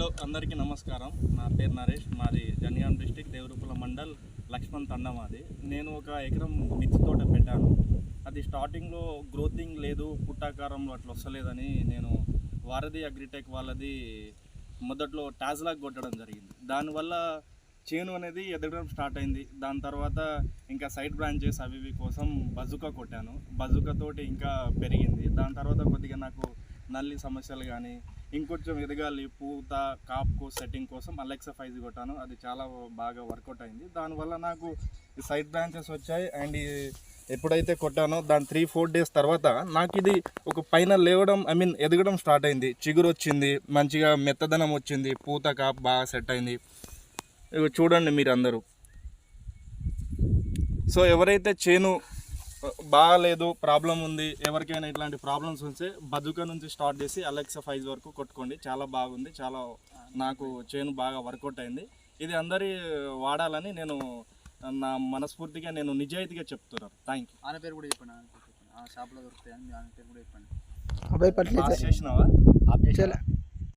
Hello అందరికీ నమస్కారం. నా పేరు నరేష్ మాది జనగాం డిస్టిక్ దేవరూపుల మండల్ లక్ష్మణ్ తండ మాది నేను ఒక ఎకరం మిర్చి తోట పెట్టాను. అది స్టార్టింగ్లో గ్రోతింగ్ లేదు పుట్టాకారంలో అట్లా వస్తలేదని నేను వారధి అగ్రిటెక్ వాళ్ళది మొదట్లో టాజ్లాగ్ కొట్టడం జరిగింది. దానివల్ల చేను అనేది ఎదగడం స్టార్ట్ అయింది. దాని తర్వాత ఇంకా సైడ్ బ్రాంచెస్ అవి ఇవి కోసం బజుకా కొట్టాను. బజుకతోటి ఇంకా పెరిగింది. దాని తర్వాత కొద్దిగా నాకు నల్లి సమస్యలు కానీ ఇంకొంచెం ఎదగాలి పూత కాప్కు సెట్టింగ్ కోసం అలెక్సా ఫైజ్ కొట్టాను. అది చాలా బాగా వర్కౌట్ అయింది. దానివల్ల నాకు సైడ్ బ్రాంచెస్ వచ్చాయి. అండ్ ఎప్పుడైతే కొట్టానో దాని త్రీ ఫోర్ డేస్ తర్వాత నాకు ఇది ఒక పైన లేవడం ఐ మీన్ ఎదగడం స్టార్ట్ అయింది. చిగురు వచ్చింది మంచిగా మెత్తదనం వచ్చింది పూత కాప్ బాగా సెట్ అయింది. ఇగో చూడండి మీరు అందరూ సో ఎవరైతే చేను బాగాలేదు ప్రాబ్లం ఉంది ఎవరికైనా ఇట్లాంటి ప్రాబ్లమ్స్ ఉంటే బజుకా నుంచి స్టార్ట్ చేసి అలెక్సా ఫైజ్ వరకు కొట్టుకోండి. చాలా బాగుంది చాలా నాకు చేను బాగా వర్కౌట్ అయింది. ఇది అందరి వాడాలని నేను నా మనస్ఫూర్తిగా నేను నిజాయితీగా చెప్తున్నాను. థ్యాంక్ ఆయన పేరు కూడా చెప్పండి ఆ షాప్లో దొరుకుతాయి అని ఆయన పేరు కూడా చెప్పండి. అబ్బాయి పట్ల యూ చేసినావా? చాలా.